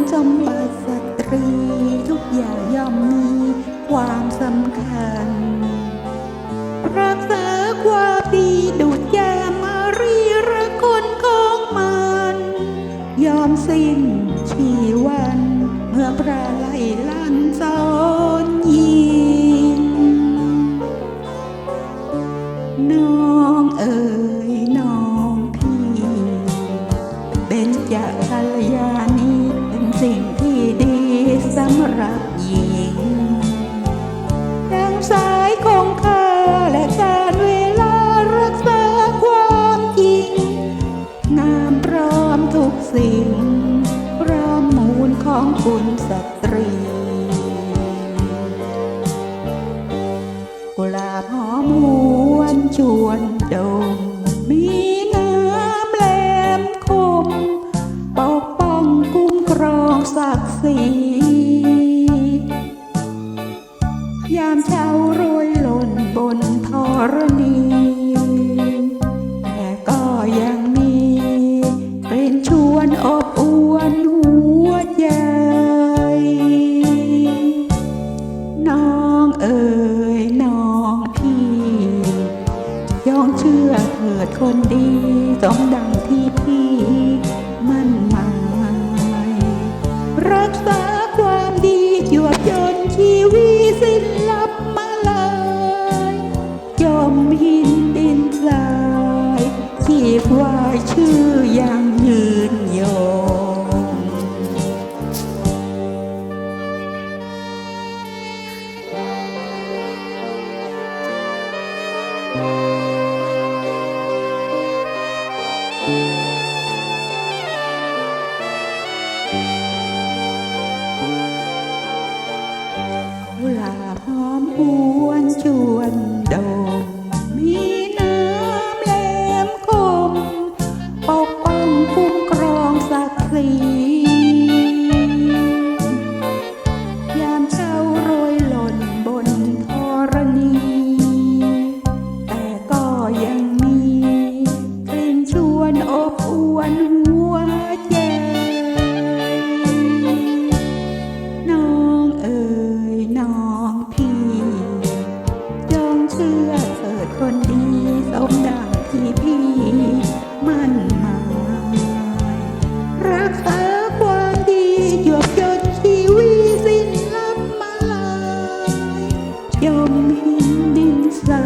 คุณสมบัติสตรี ทุกอย่างย่อมมีความสำคัญ รักษาความดีดุจยามารีระคนของมัน ยอมสิ้นชีวัน เมื่อพระไล่ลันสอนยิงน้องเอ๋ยน้องพี่ เป็นจากภรรยาน สิ่งที่ดีสำหรับหญิง ดังสายของข้าและการเวลารักษาความจริง งามพร้อมทุกสิ่งพร้อมมูลของคุณสตรีกุหลาบหอมหวนชวนดมมี ยามเช้าโรยหล่นบนธรณี แต่ก็ยังมีกลิ่นชวนอบอวนหัวใจ น้องเอ๋ยน้องพี่ ย่องเชื่อเถิดคนดีสมดัง หอมอวนชวนดม มีน้ำแหลมคม ปกป้องคุ้มครองศักดิ์ศรียามเช้าโรยหล่นบนธรณี แต่ก็ยังมีกลิ่นชวนอบอวนหัว 又命定在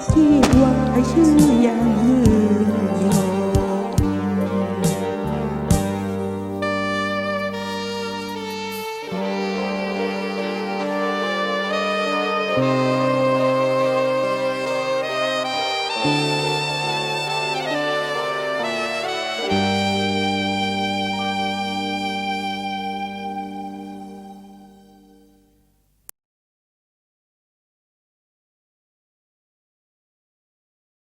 希望还是样子。